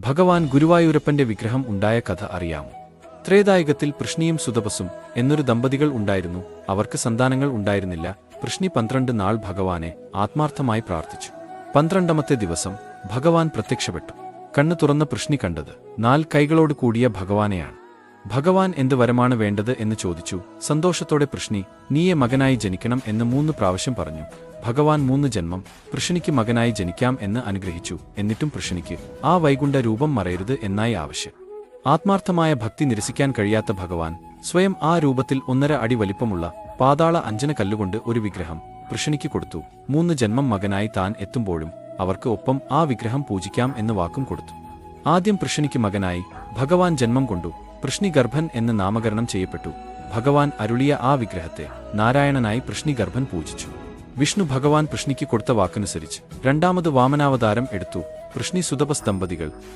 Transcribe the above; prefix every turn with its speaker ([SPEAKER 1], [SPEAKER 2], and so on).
[SPEAKER 1] ഭഗവാൻ ഗുരുവായൂരപ്പന്റെ വിഗ്രഹം ഉണ്ടായ കഥ അറിയാമോ? ത്രേതായുഗത്തിൽ പൃഷ്ണിയും സുതപസും എന്നൊരു ദമ്പതികൾ ഉണ്ടായിരുന്നു. അവർക്ക് സന്താനങ്ങൾ ഉണ്ടായിരുന്നില്ല. പൃഷ്ണി പന്ത്രണ്ട് നാൾ ഭഗവാനെ ആത്മാർത്ഥമായി പ്രാർത്ഥിച്ചു. പന്ത്രണ്ടാമത്തെ ദിവസം ഭഗവാൻ പ്രത്യക്ഷപ്പെട്ടു. കണ്ണു തുറന്ന പൃഷ്ണി കണ്ടത് നാല് കൈകളോട് കൂടിയ ഭഗവാനെയാണ്. ഭഗവാൻ എന്ത് വരമാണ് വേണ്ടത് എന്ന് ചോദിച്ചു. സന്തോഷത്തോടെ പൃഷ്ണി നീയെ മകനായി ജനിക്കണം എന്ന് മൂന്ന് പ്രാവശ്യം പറഞ്ഞു. ഭഗവാൻ മൂന്ന് ജന്മം പൃഷ്ണിക്ക് മകനായി ജനിക്കാം എന്ന് അനുഗ്രഹിച്ചു. എന്നിട്ടും പൃഷ്ണിക്ക് ആ വൈകുണ്ഠ രൂപം മറയരുത് എന്നായി ആവശ്യം. ആത്മാർത്ഥമായ ഭക്തി നിരസിക്കാൻ കഴിയാത്ത ഭഗവാൻ സ്വയം ആ രൂപത്തിൽ ഒന്നര അടി വലിപ്പമുള്ള പാതാള അഞ്ജന കല്ലുകൊണ്ട് ഒരു വിഗ്രഹം പൃഷ്ണിക്ക് കൊടുത്തു. മൂന്ന് ജന്മം മകനായി താൻ എത്തുമ്പോഴും അവർക്ക് ഒപ്പം ആ വിഗ്രഹം പൂജിക്കാം എന്ന് വാക്കും കൊടുത്തു. ആദ്യം പൃഷ്ണിക്ക് മകനായി ഭഗവാൻ ജന്മം കൊണ്ടു പൃഷ്ണിഗർഭൻ എന്ന് നാമകരണം ചെയ്യപ്പെട്ടു. ഭഗവാൻ അരുളിയ ആ വിഗ്രഹത്തെ നാരായണനായി പൃഷ്ണിഗർഭൻ പൂജിച്ചു. വിഷ്ണു ഭഗവാൻ പൃഷ്ണിക്ക് കൊടുത്ത വാക്കനുസരിച്ച് രണ്ടാമത് വാമനാവതാരം എടുത്തു. കൃഷ്ണി സുതപസ് ദമ്പതികൾ